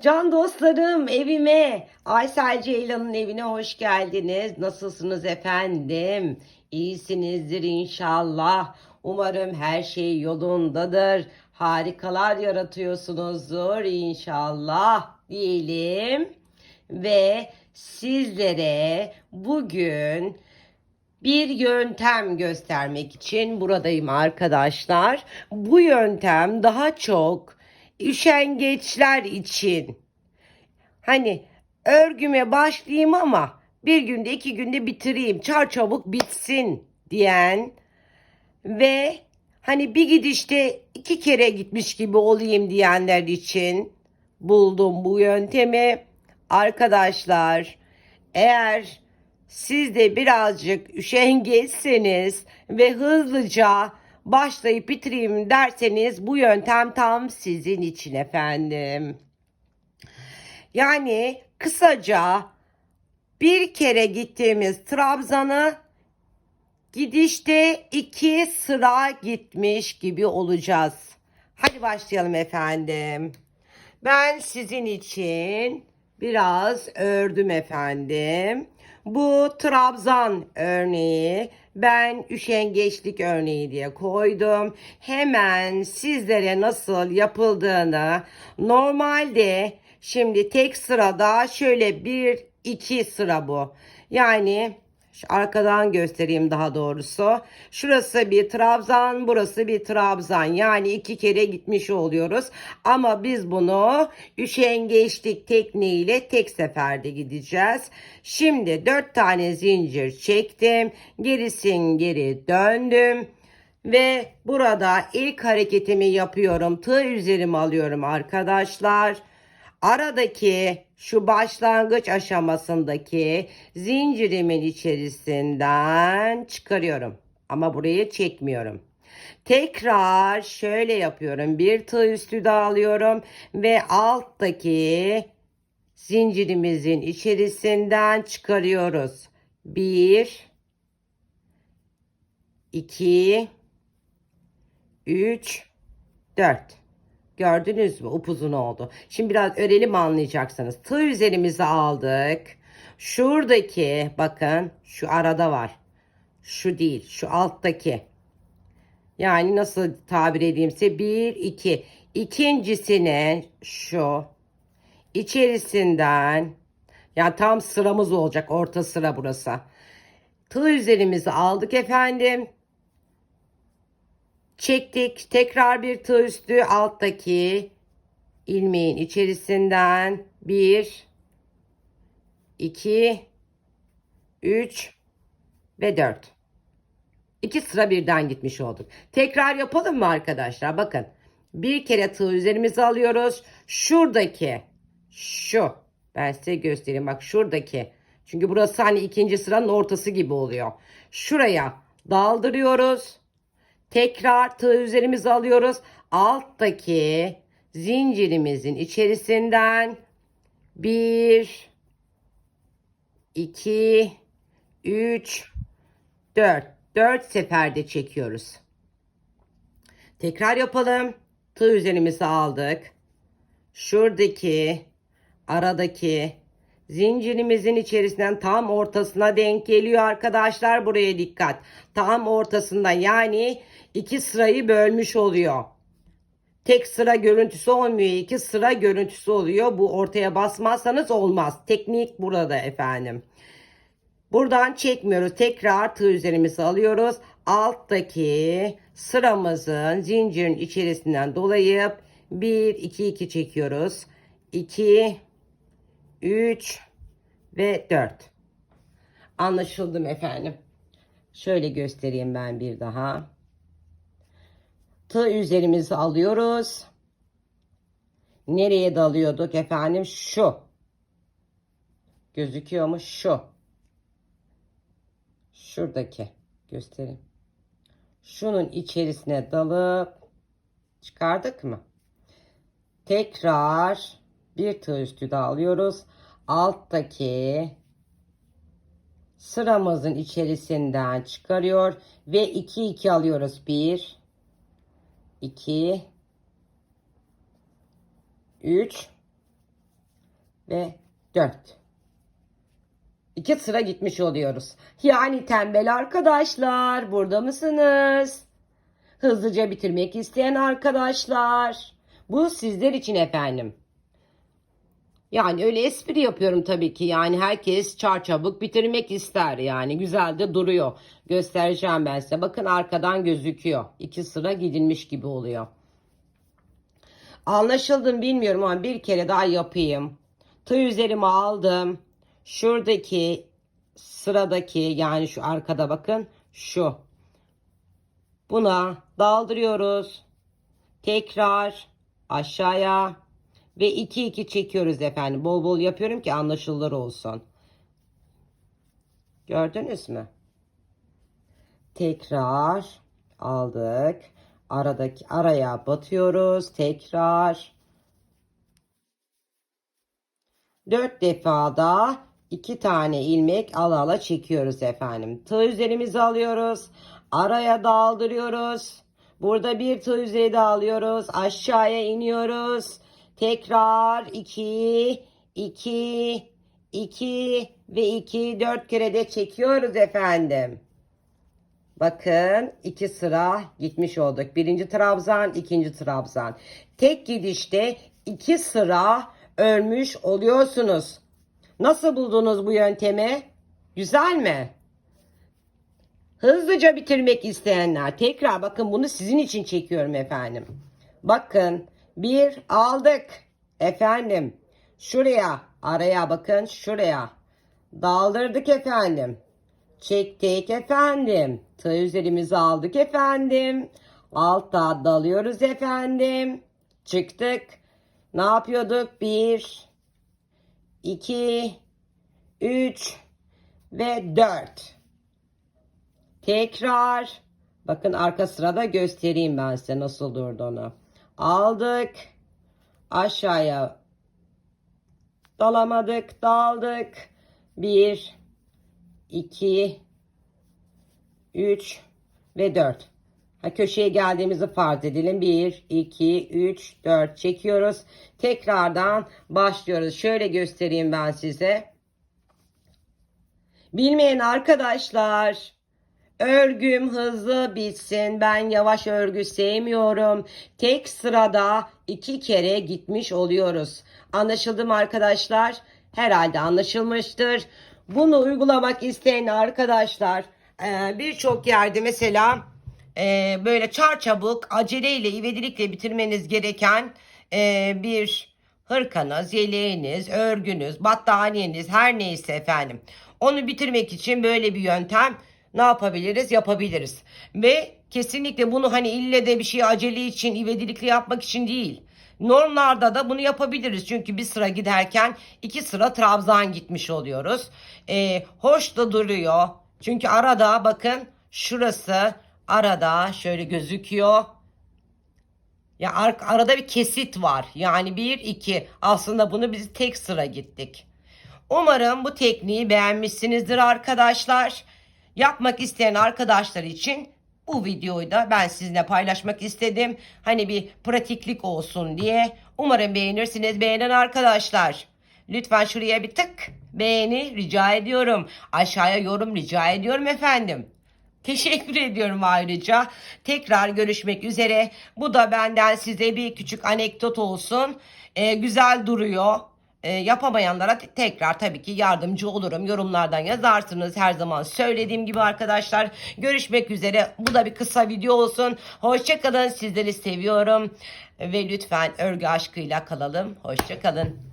Can dostlarım evime, Aysel Ceylan'ın evine hoş geldiniz. Nasılsınız efendim? İyisinizdir inşallah. Umarım her şey yolundadır. Harikalar yaratıyorsunuzdur inşallah diyelim. Ve sizlere bugün bir yöntem göstermek için buradayım arkadaşlar. Bu yöntem daha çok üşengeçler için. Hani örgüme başlayayım ama bir günde iki günde bitireyim. Çar çabuk bitsin diyen ve hani bir gidişte iki kere gitmiş gibi olayım diyenler için buldum bu yöntemi. Arkadaşlar eğer siz de birazcık üşengeçseniz ve hızlıca başlayıp bitireyim derseniz bu yöntem tam sizin için efendim. Yani kısaca bir kere gittiğimiz Trabzon'a gidişte iki sıra gitmiş gibi olacağız. Hadi başlayalım efendim. Ben sizin için biraz ördüm efendim. Bu trabzan örneği ben üşengeçlik örneği diye koydum. Hemen sizlere nasıl yapıldığını normalde şimdi tek sırada şöyle bir iki sıra bu. Yani şu arkadan göstereyim daha doğrusu. Şurası bir trabzan, burası bir trabzan. Yani iki kere gitmiş oluyoruz. Ama biz bunu üşengeçlik tekniğiyle tek seferde gideceğiz. Şimdi dört tane zincir çektim. Gerisin geri döndüm. Ve burada ilk hareketimi yapıyorum. Tığ üzerime alıyorum arkadaşlar aradaki şu başlangıç aşamasındaki zincirimin içerisinden çıkarıyorum. Ama buraya çekmiyorum. Tekrar şöyle yapıyorum. Bir tığ üstü de alıyorum ve alttaki zincirimizin içerisinden çıkarıyoruz. Bir, iki, üç, dört. Gördünüz mü? Upuzun oldu. Şimdi biraz örelim anlayacaksınız. Tığ üzerimizi aldık. Şuradaki bakın şu arada var. Şu değil. Şu alttaki. Yani nasıl tabir edeyimse bir iki. İkincisine şu içerisinden yani tam sıramız olacak. Orta sıra burası. Tığ üzerimizi aldık efendim. Çektik. Tekrar bir tığ üstü alttaki ilmeğin içerisinden bir, iki, üç ve dört. İki sıra birden gitmiş olduk. Tekrar yapalım mı arkadaşlar? Bakın. Bir kere tığ üzerimize alıyoruz. Şuradaki şu. Ben size göstereyim. Bak şuradaki. Çünkü burası hani ikinci sıranın ortası gibi oluyor. Şuraya daldırıyoruz. Tekrar tığ üzerimize alıyoruz. Alttaki zincirimizin içerisinden bir, iki, üç, dört. Dört seferde çekiyoruz. Tekrar yapalım. Tığ üzerimize aldık. Şuradaki aradaki zincirimizin içerisinden tam ortasına denk geliyor arkadaşlar. Buraya dikkat. Tam ortasında yani iki sırayı bölmüş oluyor. Tek sıra görüntüsü olmuyor. iki sıra görüntüsü oluyor. Bu ortaya basmazsanız olmaz. Teknik burada efendim. Buradan çekmiyoruz. Tekrar tığ üzerimize alıyoruz. Alttaki sıramızın zincirin içerisinden dolayıp 1 2 2 çekiyoruz. 2 3 ve 4. Anlaşıldım efendim. Şöyle göstereyim ben bir daha. Tığ üzerimizi alıyoruz. Nereye dalıyorduk efendim? Şu. Gözüküyor mu? Şu. Şuradaki. Göstereyim. Şunun içerisine dalıp çıkardık mı? Tekrar bir tığ üstü de alıyoruz. Alttaki sıramızın içerisinden çıkarıyor ve 2 2 alıyoruz. 1 2 3 ve 4. İki sıra gitmiş oluyoruz. Yani tembel arkadaşlar burada mısınız? Hızlıca bitirmek isteyen arkadaşlar. Bu sizler için efendim. Yani öyle espri yapıyorum tabii ki. Yani herkes çarçabuk bitirmek ister. Yani güzel de duruyor. Göstereceğim ben size. Bakın arkadan gözüküyor. İki sıra gidilmiş gibi oluyor. Anlaşıldım bilmiyorum ama bir kere daha yapayım. Tığ üzerime aldım. Şuradaki sıradaki yani şu arkada bakın şu. Buna daldırıyoruz. Tekrar aşağıya ve 2 2 çekiyoruz efendim. Bol bol yapıyorum ki anlaşılır olsun. Gördünüz mü? Tekrar aldık. Aradaki araya batıyoruz. Tekrar. Dört defada iki tane ilmek ala ala çekiyoruz efendim. Tığ üzerimizi alıyoruz. Araya daldırıyoruz. Burada bir tığ üzeri de alıyoruz. Aşağıya iniyoruz. Tekrar 2, 2, 2 ve 2, 4 kere de çekiyoruz efendim. Bakın iki sıra gitmiş olduk. Birinci trabzan, ikinci trabzan. Tek gidişte iki sıra örmüş oluyorsunuz. Nasıl buldunuz bu yöntemi? Güzel mi? Hızlıca bitirmek isteyenler tekrar bakın bunu sizin için çekiyorum efendim. Bakın bir aldık efendim. Şuraya araya bakın şuraya. Daldırdık efendim. Çektik efendim. Tığ üzerimizi aldık efendim. Altta dalıyoruz efendim. Çıktık. Ne yapıyorduk? Bir, iki, üç ve dört. Tekrar. Bakın arka sırada göstereyim ben size nasıl durduğunu. Aldık. Aşağıya dalamadık. Daldık. Bir, 2 3 ve 4. Ha, köşeye geldiğimizi farz edelim. 1, 2, 3, 4 çekiyoruz. Tekrardan başlıyoruz. Şöyle göstereyim ben size. Bilmeyen arkadaşlar örgüm hızlı bitsin. Ben yavaş örgü sevmiyorum. Tek sırada iki kere gitmiş oluyoruz. Anlaşıldı mı arkadaşlar? Herhalde anlaşılmıştır. Bunu uygulamak isteyen arkadaşlar e, birçok yerde mesela e, böyle çarçabuk aceleyle ivedilikle bitirmeniz gereken e, bir hırkanız, yeleğiniz, örgünüz, battaniyeniz her neyse efendim. Onu bitirmek için böyle bir yöntem ne yapabiliriz? Yapabiliriz. Ve kesinlikle bunu hani ille de bir şey acele için, ivedilikle yapmak için değil. Normlarda da bunu yapabiliriz. Çünkü bir sıra giderken iki sıra trabzan gitmiş oluyoruz. Ee, hoş da duruyor. Çünkü arada bakın şurası arada şöyle gözüküyor. Ya ar- arada bir kesit var. Yani bir iki aslında bunu biz tek sıra gittik. Umarım bu tekniği beğenmişsinizdir arkadaşlar. Yapmak isteyen arkadaşlar için bu videoyu da ben sizinle paylaşmak istedim. Hani bir pratiklik olsun diye. Umarım beğenirsiniz beğenen arkadaşlar. Lütfen şuraya bir tık beğeni rica ediyorum. Aşağıya yorum rica ediyorum efendim. Teşekkür ediyorum ayrıca. Tekrar görüşmek üzere. Bu da benden size bir küçük anekdot olsun. Ee, güzel duruyor. Ee, yapamayanlara te- tekrar tabii ki yardımcı olurum. Yorumlardan yazarsınız. Her zaman söylediğim gibi arkadaşlar. Görüşmek üzere. Bu da bir kısa video olsun. Hoşçakalın. Sizleri seviyorum. Ve lütfen örgü aşkıyla kalalım. Hoşçakalın.